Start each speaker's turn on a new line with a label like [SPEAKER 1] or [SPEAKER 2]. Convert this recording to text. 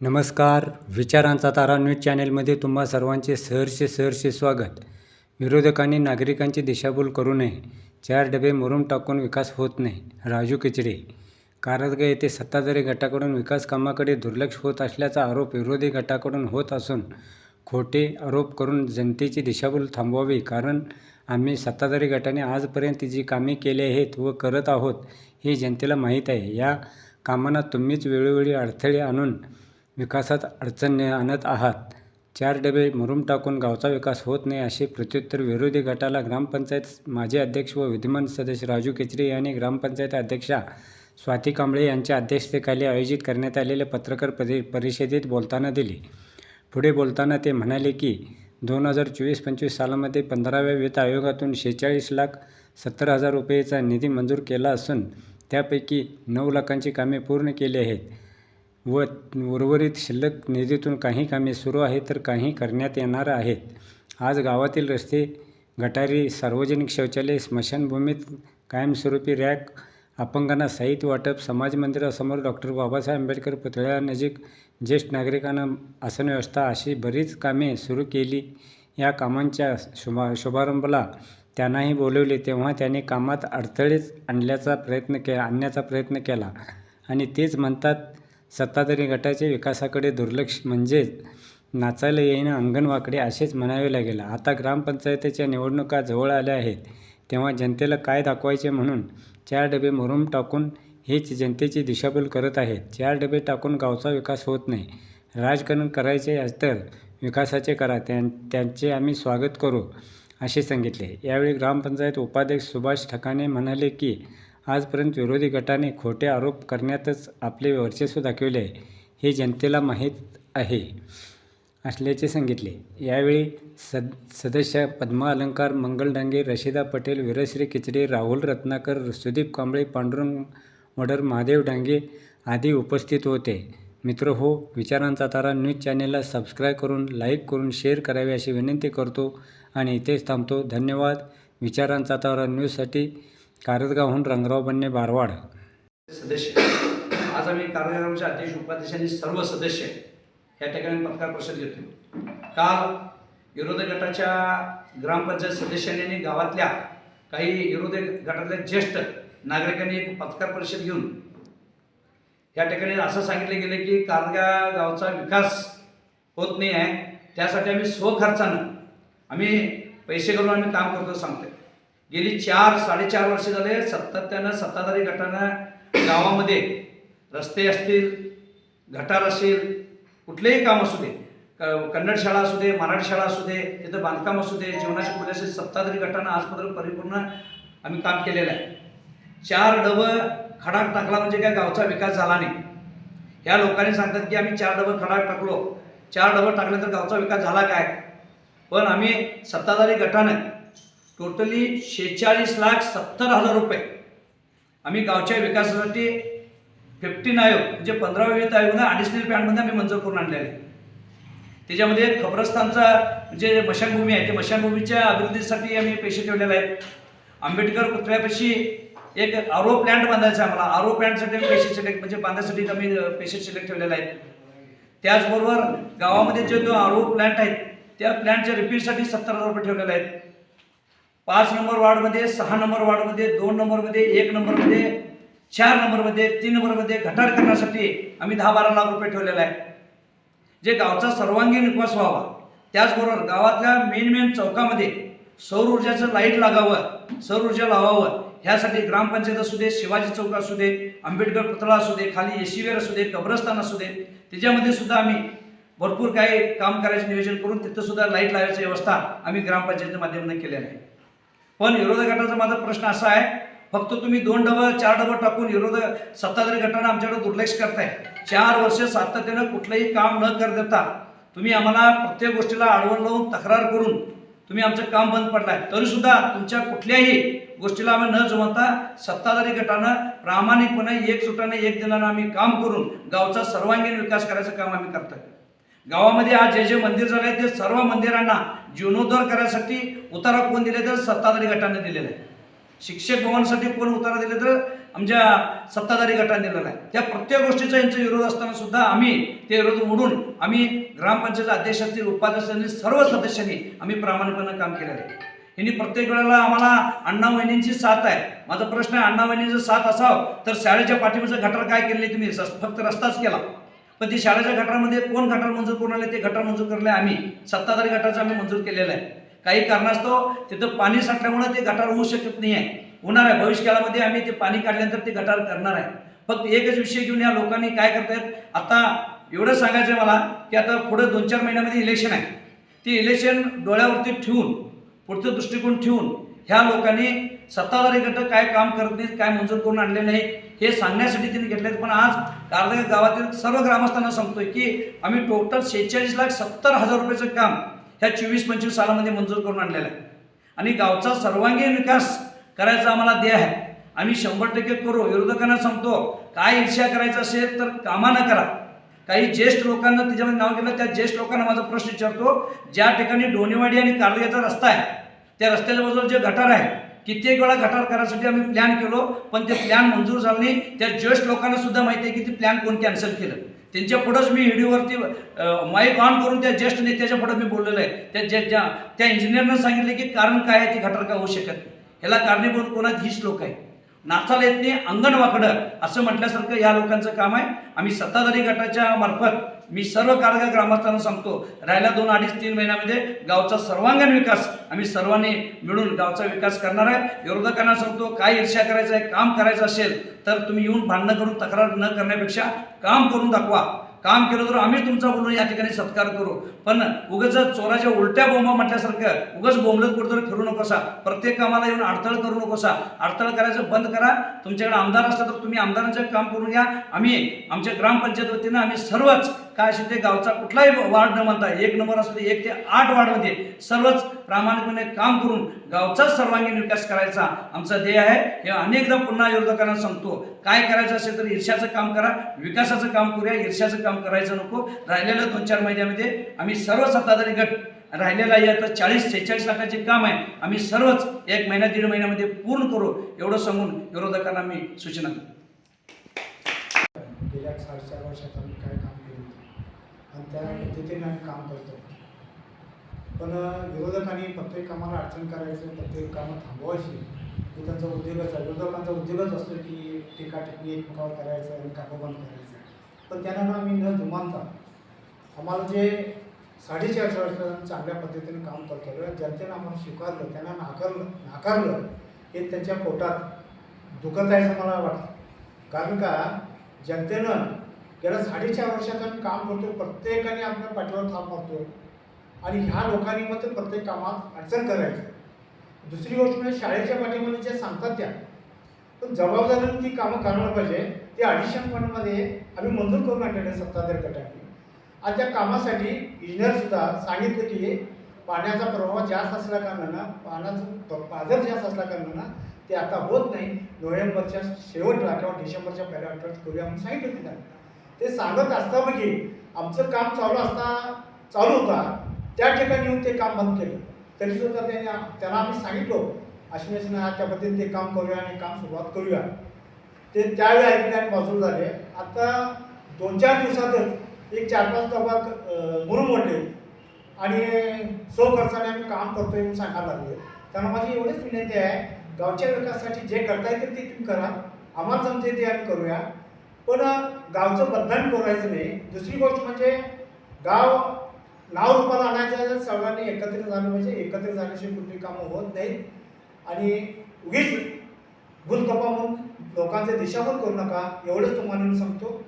[SPEAKER 1] नमस्कार विचारांचा तारा न्यूज चॅनेलमध्ये तुम्हा सर्वांचे सहर्ष सहर्ष स्वागत. विरोधकांनी नागरिकांची दिशाभूल करू नये. चार डबे मुरुम टाकून विकास होत नाही. राजू किचडे. कारदगा येथे सत्ताधारी गटाकडून विकास कामाकडे दुर्लक्ष होत असल्याचा आरोप विरोधी गटाकडून होत असून खोटे आरोप करून जनतेची दिशाभूल थांबवावी कारण आम्ही सत्ताधारी गटाने आजपर्यंत जी कामे केली आहेत व करत आहोत हे जनतेला माहीत आहे. या कामांना तुम्हीच वेळोवेळी अडथळे आणून विकासात अडचण आणत आहात. चार डबे मरून टाकून गावचा विकास होत नाही असे प्रत्युत्तर विरोधी गटाला ग्रामपंचायत माजी अध्यक्ष व विद्यमान सदस्य राजू केचरे यांनी ग्रामपंचायत अध्यक्षा स्वाती कांबळे यांच्या अध्यक्षतेखाली आयोजित करण्यात आलेल्या पत्रकार परि परिषदेत बोलताना दिली. पुढे बोलताना ते म्हणाले की दोन हजार चोवीस पंचवीस सालामध्ये पंधराव्या वित्त आयोगातून शेहेचाळीस लाख सत्तर हजार रुपयेचा निधी मंजूर केला असून त्यापैकी नऊ लाखांची कामे पूर्ण केली आहेत. व उर्वरित शिल्लक निधीतून काही कामे सुरू आहेत तर काही करण्यात येणार आहेत. आज गावातील रस्ते गटारी सार्वजनिक शौचालय स्मशानभूमीत कायमस्वरूपी रॅक अपंगांना साहित्य वाटप समाज मंदिरासमोर डॉक्टर बाबासाहेब आंबेडकर पुतळ्यानजीक ज्येष्ठ नागरिकांना आसन व्यवस्था अशी बरीच कामे सुरू केली. या कामांच्या शुभा शुभारंभाला त्यांनाही बोलवले तेव्हा त्यांनी कामात अडथळेच आणल्याचा प्रयत्न के आणण्याचा प्रयत्न केला. आणि तेच म्हणतात सत्ताधारी गटाचे विकासाकडे दुर्लक्ष म्हणजेच नाचायला येईना अंगणवाकडे असेच म्हणावे लागेल. आता ग्रामपंचायतीच्या निवडणुका जवळ आल्या आहेत. तेव्हा जनतेला काय दाखवायचे म्हणून चार डबे मुरुम टाकून हेच जनतेची दिशाभूल करत आहेत. चार डबे टाकून गावचा विकास होत नाही. राजकारण करायचे तर विकासाचे करा. त्यां त्यांचे आम्ही स्वागत करू असे सांगितले. यावेळी ग्रामपंचायत उपाध्यक्ष सुभाष ठकाणे म्हणाले की आजपर्यंत विरोधी गटाने खोटे आरोप करण्यातच आपले वर्चस्व दाखविले आहे हे जनतेला माहीत आहे असल्याचे सांगितले. यावेळी सद सदस्य पद्मा अलंकार मंगल डांगे रशिदा पटेल वीरश्री किचडे राहुल रत्नाकर सुदीप कांबळे पांडुरंग मडर महादेव डांगे आदी उपस्थित होते. मित्र हो विचारांचा तारा न्यूज चॅनेलला सबस्क्राईब करून लाईक करून शेअर करावे अशी विनंती करतो. आणि इथेच थांबतो. धन्यवाद. विचारांचा तारा न्यूजसाठी कारतगावहून रंगराव बन्ने बारवाड.
[SPEAKER 2] सदस्य. आज आम्ही कार्यक्रमाच्या अध्यक्ष उपाध्यक्षांनी सर्व सदस्य या ठिकाणी पत्रकार परिषद घेतो काल विरोधी गटाच्या ग्रामपंचायत सदस्यांनी आणि गावातल्या काही विरोधी गटातल्या ज्येष्ठ नागरिकांनी एक पत्रकार परिषद घेऊन या ठिकाणी असं सांगितलं गेलं की कारगा गावचा विकास होत नाही आहे. त्यासाठी आम्ही स्वखर्चानं आम्ही पैसे घालून आम्ही काम करतो सांगतोय. गेली चार साडेचार वर्ष झाले सातत्यानं सत्ताधारी गटानं गावामध्ये रस्ते असतील गटार असेल कुठलेही काम असू दे क- कन्नड शाळा असू दे मराठी शाळा असू दे तिथं बांधकाम असू दे जीवनाशी पुढे असेल सत्ताधारी गटानं आजपर्यंत परिपूर्ण आम्ही काम केलेलं आहे. चार डबं खडाक टाकला म्हणजे काय? गावचा विकास झाला नाही. ह्या लोकांनी सांगतात की आम्ही चार डबं खडाक टाकलो. चार डबं टाकल्यानंतर गावचा विकास झाला काय? पण आम्ही सत्ताधारी गटानं टोटली शेहेचाळीस लाख सत्तर हजार रुपये. आम्ही गावच्या विकासासाठी फिफ्टीन आयोग म्हणजे पंधराव्या वित्त आयोगानं अडिशनल प्लॅनमध्ये आम्ही मंजूर करून आणलेले आहे. त्याच्यामध्ये खबरस्तानचा म्हणजे मशानभूमी आहे ते मशानभूमीच्या अभिवृद्धीसाठी आम्ही पैसे ठेवलेले आहेत. आंबेडकर पुतळ्यापाशी एक आरो प्लॅन्ट बांधायचा आहे आम्हाला. आरो प्लॅन्टसाठी आम्ही पैसे सिलेक्ट म्हणजे बांधण्यासाठी आम्ही पैसे सिलेक्ट ठेवलेले आहेत. त्याचबरोबर गावामध्ये जे जो आरो प्लॅन्ट आहेत त्या प्लॅन्टच्या रिपेअरसाठी सत्तर हजार रुपये ठेवलेले आहेत. पाच नंबर वार्डमध्ये सहा नंबर वार्डमध्ये दोन नंबरमध्ये एक नंबरमध्ये चार नंबरमध्ये तीन नंबरमध्ये गटार करण्यासाठी आम्ही दहा बारा लाख रुपये ठेवलेला आहे जे गावचा सर्वांगीण विकास व्हावा त्याचबरोबर गावातल्या मेन मेन चौकामध्ये सौर ऊर्जाचं लाइट लागावं सौर ऊर्जा लावावं ह्यासाठी ग्रामपंचायत असू दे शिवाजी चौक असू दे आंबेडकर पुतळा असू दे खाली एशिवेर असू दे कब्रस्तान असू दे त्याच्यामध्ये सुद्धा आम्ही भरपूर काही काम करायचं नियोजन करून तिथं सुद्धा लाइट लावायची व्यवस्था आम्ही ग्रामपंचायतीच्या माध्यमातून केलेली आहे. पण विरोधी गटाचा माझा प्रश्न असा आहे फक्त तुम्ही दोन डबं चार डबं टाकून विरोध सत्ताधारी गटानं आमच्याकडे दुर्लक्ष करताय. चार वर्ष सातत्यानं कुठलंही काम न कर देता तुम्ही आम्हाला प्रत्येक गोष्टीला आडवण लावून तक्रार करून तुम्ही आमचं काम बंद पडलाय. तरी सुद्धा तुमच्या कुठल्याही गोष्टीला आम्ही न जुमानता सत्ताधारी गटानं प्रामाणिकपणे एकजुटाने एक दिनानं आम्ही काम करून गावचा सर्वांगीण विकास करायचं काम आम्ही करतोय. गावामध्ये आज जे जे मंदिर झाले ते सर्व मंदिरांना जीर्णोद्धार करायसाठी उतारा कोण दिले तर सत्ताधारी गटाने दिलेला आहे. शिक्षक भवनसाठी कोण उतारा दिले तर आमच्या सत्ताधारी गटाने दिलेला आहे. त्या प्रत्येक गोष्टीचा यांचा विरोध असताना सुद्धा आम्ही ते विरोध मोडून आम्ही ग्रामपंचायत अध्यक्षांतील उपाध्यक्षांनी सर्व सदस्यांनी आम्ही प्रामाणिकपणे काम केलेलं आहे. यांनी प्रत्येक वेळेला आम्हाला अण्णा वहिनींची साथ आहे. माझा प्रश्न आहे अण्णा वहिनीचं साथ असावं? तर शाळेच्या पाठीमाचं गटार काय केले तुम्ही? फक्त रस्ताच केला. पण ती शाळेच्या गटारामध्ये कोण गटार मंजूर करून आले ते गटार मंजूर करले आम्ही. सत्ताधारी गटाचं आम्ही मंजूर केलेलं आहे. काही कारणास्तव तिथं पाणी साठल्यामुळे ते गटार होऊ शकत नाही आहे. होणार आहे. भविष्यकाळामध्ये आम्ही ते पाणी काढल्यानंतर ते गटार करणार आहे. फक्त एकच विषय घेऊन या लोकांनी काय करतायत आता एवढं सांगायचं आहे मला की आता पुढे दोन चार महिन्यामध्ये इलेक्शन आहे. ते इलेक्शन डोळ्यावरती ठेवून पुढचं दृष्टिकोन ठेवून ह्या लोकांनी सत्ताधारी घटक काय काम करत नाहीत काय मंजूर करून आणले नाही हे सांगण्यासाठी त्यांनी घेतले पण आज कारदगा गावातील सर्व ग्रामस्थांना सांगतोय की आम्ही टोटल शेहेचाळीस लाख सत्तर हजार रुपयाचं काम ह्या चोवीस पंचवीस सालामध्ये मंजूर करून आणलेलं आहे. आणि गावचा सर्वांगीण विकास करायचा आम्हाला ध्येय आहे. आम्ही शंभर टक्के करू. विरोधकांना सांगतो काय ईर्ष्या करायचं असेल तर कामानं करा. काही ज्येष्ठ लोकांना त्याच्यामध्ये नाव घेतलं त्या ज्येष्ठ लोकांना माझा प्रश्न विचारतो ज्या ठिकाणी डोनेवाडी आणि कारल्याचा रस्ता आहे त्या रस्त्याच्या बाजूला जे गटार आहे कित्येक वेळा गटार करायसाठी आम्ही प्लॅन केलो पण ते प्लॅन मंजूर झालं नाही. त्या ज्येष्ठ लोकांना सुद्धा माहिती आहे की ते प्लॅन कोण कॅन्सल केलं. त्यांच्या पुढंच मी व्हिडिओवरती माईक ऑन करून त्या ज्येष्ठ नेत्याच्या पुढं मी बोललेलो आहे. त्या ज्या ज्या त्या इंजिनियरनं सांगितले की कारण काय आहे ती गटार का होऊ शकत नाही? ह्याला कारणीभूत कोणात हीच लोक आहे नाचाला येत नाही अंगण वाकडं असं म्हटल्यासारखं या लोकांचं काम आहे. आम्ही सत्ताधारी गटाच्या मार्फत मी सर्व कारगर ग्रामस्थांना सांगतो राहिल्या दोन अडीच तीन महिन्यामध्ये गावचा सर्वांगीण विकास आम्ही सर्वांनी मिळून गावचा विकास करणार आहे. विरोधकांना सांगतो काय ईर्ष्या करायचं आहे काम करायचं असेल तर तुम्ही येऊन भांडणं करून तक्रार न करण्यापेक्षा काम करून दाखवा. काम केलं तर आम्ही तुमचा बोलून या ठिकाणी सत्कार करू. पण उगाच चोराच्या उलट्या बोंबा म्हटल्यासारखं उगाच बोंबलत कुठेतरी फिरू नकोसा. प्रत्येक कामाला येऊन अडथळ करू नकोसा. अडथळ करायचं बंद करा. तुमच्याकडे आमदार असला तर तुम्ही आमदारांचं काम करून घ्या. आम्ही आमच्या ग्रामपंचायत वतीनं आम्ही सर्वच काय असेल ते गावचा कुठलाही वार्ड न म्हणता एक नंबर असू दे एक ते आठ वार्डमध्ये सर्वच प्रामाणिकपणे काम करून गावचाच सर्वांगीण विकास करायचा आमचा ध्येय आहे. हे अनेकदा पुन्हा विरोधकांना सांगतो. काय करायचं असेल तर ईर्ष्याचं काम करा विकासाचं काम करूया ईर्ष्याचं काम करायचं नको. राहिलेल्या दोन चार महिन्यामध्ये आम्ही सर्व सत्ताधारी गट राहिलेला आहे आता चाळीस सेहेचाळीस लाखाचे काम आहे. आम्ही सर्वच एक महिना दीड महिन्यामध्ये पूर्ण करू एवढं सांगून विरोधकांना मी सूचना करतो
[SPEAKER 3] गेल्या साडेचार वर्षात आम्ही काय काम केलं होतं? आणि त्या पद्धतीने आम्ही काम करतो. पण विरोधकांनी प्रत्येक कामाला अडचण करायचं प्रत्येक कामं थांबवायची. हे त्यांचा उद्योगच आहे. विरोधकांचा उद्योगच असतो की टीका टिप्पणी एकमेकावर करायचं आणि कामं बंद करायचं. पण त्यांना आम्ही न जुमानता आम्हाला जे साडेचार वर्षात चांगल्या पद्धतीने काम करतो जनतेनं आम्हाला स्वीकारलं त्यांना नाकारलं नाकारलं हे त्यांच्या पोटात दुखत आहे असं मला वाटतं. कारण का? जनतेनं गेल्या साडेचार वर्षात आम्ही काम करतो प्रत्येकाने आपल्या पाठीवर थाप मारतो आणि ह्या लोकांनी मग ते प्रत्येक कामात अडचण करायची. दुसरी गोष्ट म्हणजे शाळेच्या पाठीमध्ये जे सांगतात त्या. पण जबाबदारीने ती कामं करायला पाहिजे. ते अडिशन फंडमध्ये आम्ही मंजूर करून आणलेले सत्ताधारी गटाने. आणि त्या कामासाठी इंजिनियरसुद्धा सांगितलं की पाण्याचा प्रवाह जास्त असल्या कारणानं पाण्याचं पाझर जास्त असल्या कारणानं ते आता होत नाही. नोव्हेंबरच्या शेवटला किंवा डिसेंबरच्या पहिल्या आठवड्यात करूया म्हणून सांगितलं त्यांना. ते सांगत असता म्हणजे आमचं काम चालू असता चालू होता. त्या ठिकाणी येऊन ते काम बंद केलं. तरीसुद्धा त्यांनी त्यांना आम्ही सांगितलो अश्विनीसनं त्या पद्धतीने ते काम करूया आणि काम सुरुवात करूया. ते त्यावेळी ऐकले आणि बाजूला झाले. आता दोन चार दिवसातच एक चार पाच डबा म्हणून मुरुम आणि सो खर्चाने आम्ही काम करतोय म्हणून सांगायला लागले त्यांना माझी एवढीच विनंती आहे गावच्या विकासासाठी जे करता येते ते तुम्ही करा. आम्हाला जमते ते आम्ही करूया. पण गावचं बदनाम करायचं नाही. दुसरी गोष्ट म्हणजे गाव नाव रूपाला आणायचं सर्वांनी एकत्रित झालं म्हणजे एकत्रित झाल्याशिवाय कुठली कामं होत नाहीत. आणि उगीच भूलकपा म्हणून लोकांचे दिशाभूल करू नका. एवढंच तुम्हाला सांगतो.